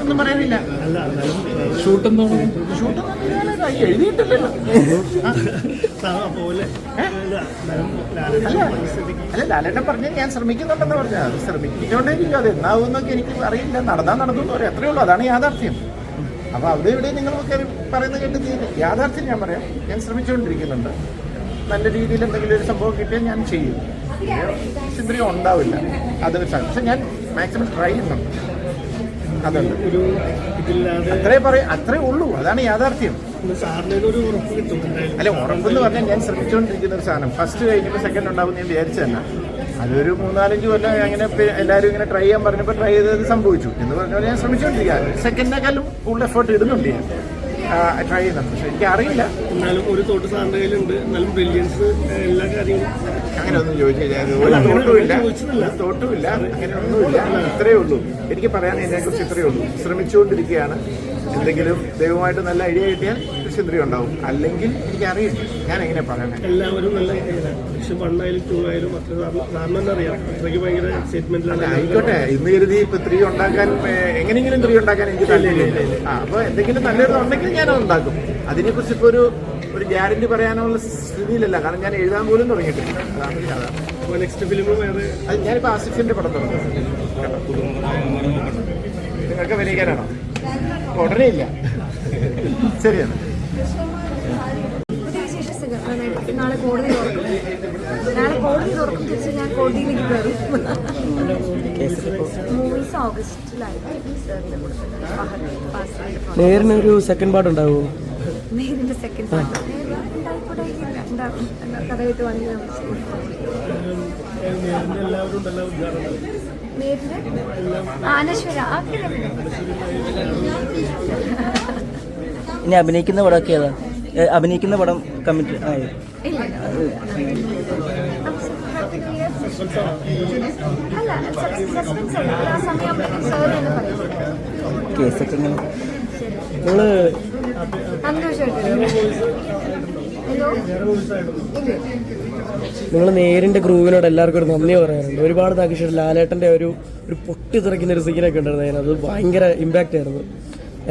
ഒന്നും പറയാനില്ല ഷൂട്ട് പോലെ അല്ല ലാലേട്ടൻ പറഞ്ഞ് ഞാൻ ശ്രമിക്കുന്നുണ്ടെന്ന് പറഞ്ഞു അത് ശ്രമിച്ചുകൊണ്ടേയിരിക്കും അത് എന്നാവുന്നൊക്കെ എനിക്ക് അറിയില്ല നടന്നാ നടന്നു പറയാം അത്രേ ഉള്ളൂ അതാണ് യാഥാർത്ഥ്യം അപ്പോൾ അവിടെ ഇവിടെ നിങ്ങൾ പറയുന്നത് കേട്ട് തീരെ യാഥാർത്ഥ്യം ഞാൻ പറയാം. ഞാൻ ശ്രമിച്ചുകൊണ്ടിരിക്കുന്നുണ്ട്. നല്ല രീതിയിൽ എന്തെങ്കിലും ഒരു സംഭവം കിട്ടിയാൽ ഞാൻ ചെയ്യും. ചിന്തയും ഉണ്ടാവില്ല. അത് വെച്ചാണ് പക്ഷെ ഞാൻ മാക്സിമം ട്രൈ ചെയ്യുന്നുണ്ട്. അതുണ്ട്. ഒരു അത്രേ പറയും അത്രേ ഉള്ളൂ. അതാണ് യാഥാർത്ഥ്യം. അല്ല ഉറപ്പെന്ന് പറഞ്ഞാൽ ഞാൻ ശ്രമിച്ചുകൊണ്ടിരിക്കുന്ന ഒരു സാധനം. ഫസ്റ്റ് കഴിഞ്ഞപ്പോൾ സെക്കൻഡ് ഉണ്ടാവും ഞാൻ വിചാരിച്ചു തന്നെ. അതൊരു മൂന്നാലഞ്ച് കൊല്ലം അങ്ങനെ എല്ലാവരും ഇങ്ങനെ ട്രൈ ചെയ്യാൻ പറഞ്ഞപ്പോൾ ട്രൈ ചെയ്തത് സംഭവിച്ചു. എന്ന് പറഞ്ഞാൽ ഞാൻ ശ്രമിച്ചുകൊണ്ടിരിക്കുക സെക്കൻഡിനേക്കാളും കൂടുതൽ എഫേർട്ട് ഇടുന്നുണ്ട് ഞാൻ. ട്രൈ ചെയ്യുന്നുണ്ട്. പക്ഷെ എനിക്ക് അറിയില്ല എന്നാലും ഒരു തോട്ട് സാറിന്റെ കയ്യിലുണ്ട്. എന്നാലും ബ്രില്യൻസ് എല്ലാ കാര്യങ്ങളും. അങ്ങനെ ഒന്നും ചോദിച്ചില്ല അങ്ങനെ തോട്ടുമില്ല. തോട്ടുമില്ല. അങ്ങനെ ഒന്നുമില്ല ഇത്രയേ ഉള്ളൂ. എനിക്ക് പറയാൻ ഇതിനെക്കുറിച്ച് ഇത്രയേ ഉള്ളൂ. ശ്രമിച്ചുകൊണ്ടിരിക്കുകയാണ്. എന്തെങ്കിലും ദൈവമായിട്ട് നല്ല ഐഡിയ കിട്ടിയാൽ ചിന്തയും ഉണ്ടാവും അല്ലെങ്കിൽ എനിക്ക് അറിയില്ല ഞാൻ എങ്ങനെ പറയണേ എല്ലാവരും നല്ല. പക്ഷെ വൺ ആയാലും ടൂ ആയാലും അത്ര സാറിന് അറിയാം അത്രയ്ക്ക് ഭയങ്കര അല്ല, സ്റ്റേറ്റ്മെന്റിലാണ് ആയിക്കോട്ടെ. ഇന്ന് കരുതി ഇപ്പൊ ത്രീ ഉണ്ടാക്കാൻ എങ്ങനെയെങ്കിലും ത്രീ ഉണ്ടാക്കാൻ എനിക്ക് താല്പര്യമില്ല. ആ അപ്പൊ എന്തെങ്കിലും നല്ലത് ഉണ്ടെങ്കിൽ ഞാൻ അത് ഉണ്ടാക്കും. അതിനെക്കുറിച്ച് ഇപ്പൊ ഒരു ഒരു ഗ്യാരണ്ടി പറയാനുള്ള സ്ഥിതിയിലല്ല. കാരണം ഞാൻ എഴുതാൻ പോലും തുടങ്ങിയിട്ടില്ല. അതാണ് നെക്സ്റ്റ് ഫിലിം വേറെ അത് ഞാനിപ്പോ ആസിഫിന്റെ പടം തുടങ്ങും. നിങ്ങൾക്ക് അഭിനയിക്കാനാണോ? ഉടനെ ഇല്ല ശരിയാണ് നാളെ കോടതി തുറക്കും. നാളെ കോടതി തുറക്കും തിരിച്ച് ഞാൻ കോടതിയിലേക്ക് കയറും മൂവീസ് ഓഗസ്റ്റിലായിരിക്കും. കൂടെ. നേരിനൊരു സെക്കൻഡ് പാർട്ട് നേരിന്റെ സെക്കൻഡ് പാർട്ട് ഉണ്ടാവും വന്ന് നേരിന്റെ അനശ്വര ആ. ഇനി അഭിനയിക്കുന്ന പടമൊക്കെ ഏതാ? അഭിനയിക്കുന്ന പടം കമ്മിറ്റ് ആ ഇല്ല അല്ല സസ്പെൻസ് അല്ല. ആ സമയം സാർ എന്ന് പറയും. കേസൊക്കെ ഇങ്ങനെ നിങ്ങൾ നിങ്ങൾ നേരിന്റെ ക്രൂവിനോട് എല്ലാവർക്കും ഒരു നന്ദി പറയാറുണ്ട് ഒരുപാട് താങ്ക് ലാലേട്ടന്റെ ഒരു ഒരു പൊട്ടി തിറക്കുന്ന ഒരു സീനൊക്കെ ഉണ്ടായിരുന്നു അത് ഭയങ്കര ഇമ്പാക്റ്റ് ആയിരുന്നു.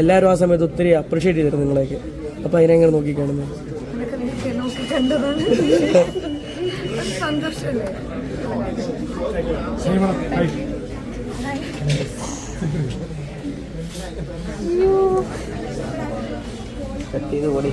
എല്ലാവരും ആ സമയത്ത് ഒത്തിരി അപ്രീഷിയേറ്റ് ചെയ്തിരുന്നു നിങ്ങളെയൊക്കെ. അപ്പോൾ അതിനെങ്ങനെ നോക്കി നിങ്ങൾക്ക് നോക്കി കണ്ടതാണ്. സന്തോഷമല്ലേ കട്ട് ചെയ്ത് ഓടി.